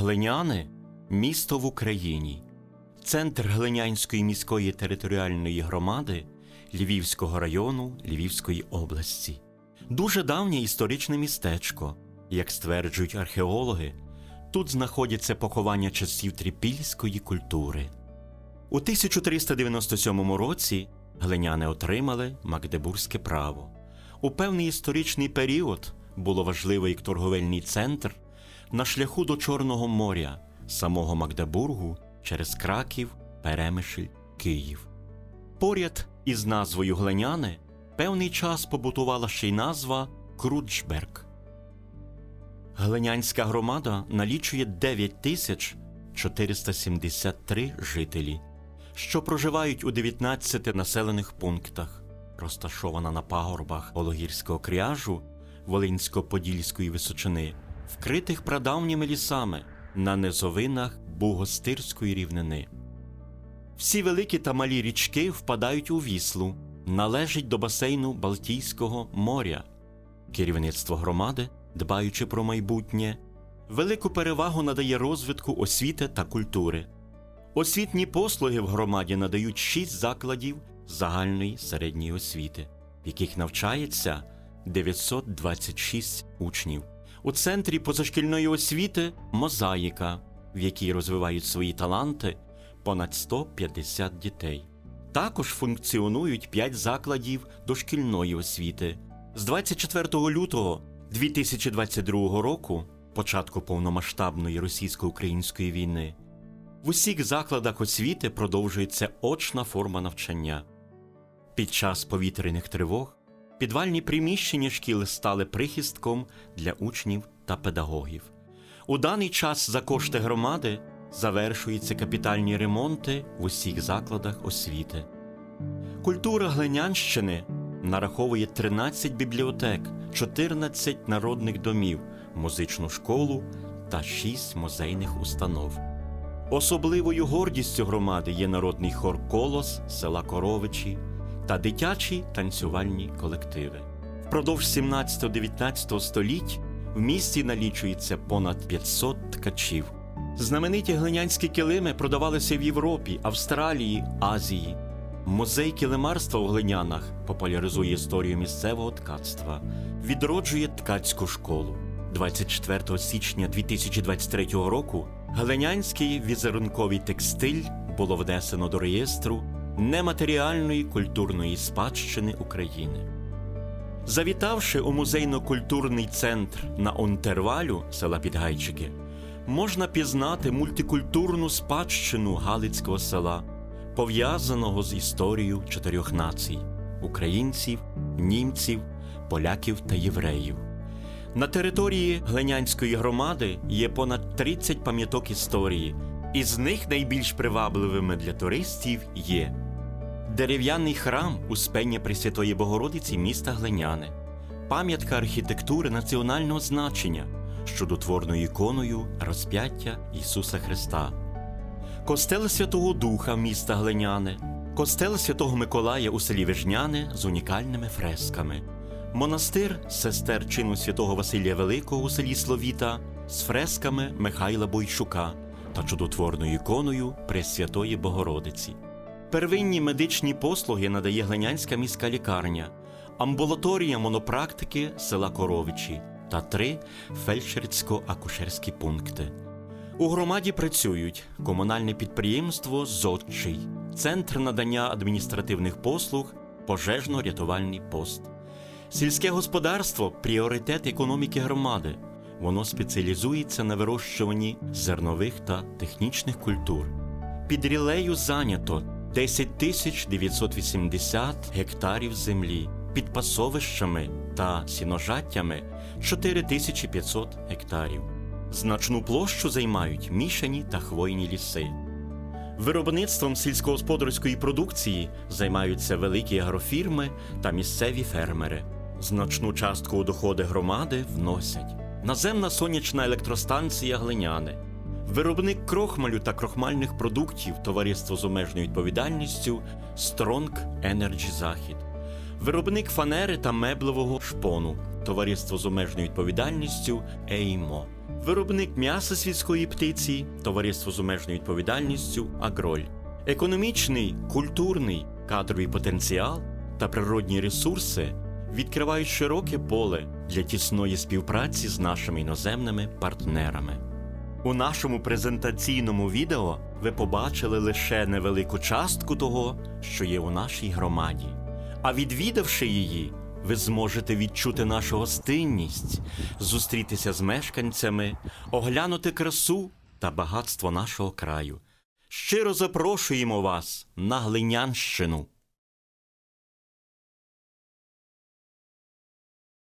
Глиняни місто в Україні, центр Глинянської міської територіальної громади Львівського району Львівської області. Дуже давнє історичне містечко, як стверджують археологи, тут знаходяться поховання часів трипільської культури. У 1397 році глиняни отримали Магдебурзьке право. У певний історичний період було важливий торговельний центр на шляху до Чорного моря, самого Магдебургу через Краків, Перемишль, Київ. Поряд із назвою Глиняни певний час побутувала ще й назва Кручберг. Глинянська громада налічує 9473 жителі, що проживають у 19 населених пунктах, розташована на пагорбах Ологірського кряжу Волинсько-Подільської височини, вкритих прадавніми лісами на низовинах Бугостирської рівнини. Всі великі та малі річки впадають у віслу, належать до басейну Балтійського моря. Керівництво громади, дбаючи про майбутнє, велику перевагу надає розвитку освіти та культури. Освітні послуги в громаді надають шість закладів загальної середньої освіти, в яких навчається 926 учнів. У центрі позашкільної освіти мозаїка, в якій розвивають свої таланти понад 150 дітей. Також функціонують 5 закладів дошкільної освіти. З 24 лютого 2022 року, початку повномасштабної російсько-української війни, в усіх закладах освіти продовжується очна форма навчання. Під час повітряних тривог підвальні приміщення шкіл стали прихистком для учнів та педагогів. У даний час за кошти громади завершуються капітальні ремонти в усіх закладах освіти. Культура Глинянщини нараховує 13 бібліотек, 14 народних домів, музичну школу та 6 музейних установ. Особливою гордістю громади є народний хор Колос села Коровичі та дитячі танцювальні колективи. Впродовж 17-19 століть в місті налічується понад 500 ткачів. Знамениті глинянські килими продавалися в Європі, Австралії, Азії. Музей килимарства у глинянах популяризує історію місцевого ткацтва, відроджує ткацьку школу. 24 січня 2023 року глинянський візерунковий текстиль було внесено до реєстру нематеріальної культурної спадщини України. Завітавши у музейно-культурний центр на Онтервалю села Підгайчики, можна пізнати мультикультурну спадщину Галицького села, пов'язаного з історією чотирьох націй українців, німців, поляків та євреїв. На території Глинянської громади є понад 30 пам'яток історії, із них найбільш привабливими для туристів є дерев'яний храм Успення Пресвятої Богородиці міста Глиняни, пам'ятка архітектури національного значення з чудотворною іконою розп'яття Ісуса Христа, костел Святого Духа міста Глиняни, костел Святого Миколая у селі Вижняне з унікальними фресками, монастир сестер чину святого Василія Великого у селі Словіта з фресками Михайла Бойчука та чудотворною іконою Пресвятої Богородиці. Первинні медичні послуги надає Глинянська міська лікарня, амбулаторія монопрактики села Коровичі та три фельдшерсько-акушерські пункти. У громаді працюють комунальне підприємство Зодчий, центр надання адміністративних послуг, пожежно-рятувальний пост. Сільське господарство пріоритет економіки громади. Воно спеціалізується на вирощуванні зернових та технічних культур. Під рілею зайнято 10 тисяч 980 гектарів землі, під пасовищами та сіножаттями 4500 гектарів. Значну площу займають мішані та хвойні ліси. Виробництвом сільськогосподарської продукції займаються великі агрофірми та місцеві фермери. Значну частку у доходи громади вносять наземна сонячна електростанція Глиняни, виробник крохмалю та крохмальних продуктів товариство з обмеженою відповідальністю Strong Energy Захід, виробник фанери та меблевого шпону товариство з обмеженою відповідальністю Еймо, виробник м'яса сільської птиці, товариство з обмеженою відповідальністю Агроль, економічний, культурний, кадровий потенціал та природні ресурси відкривають широке поле для тісної співпраці з нашими іноземними партнерами. У нашому презентаційному відео ви побачили лише невелику частку того, що є у нашій громаді. А відвідавши її, ви зможете відчути нашу гостинність, зустрітися з мешканцями, оглянути красу та багатство нашого краю. Щиро запрошуємо вас на Глинянщину.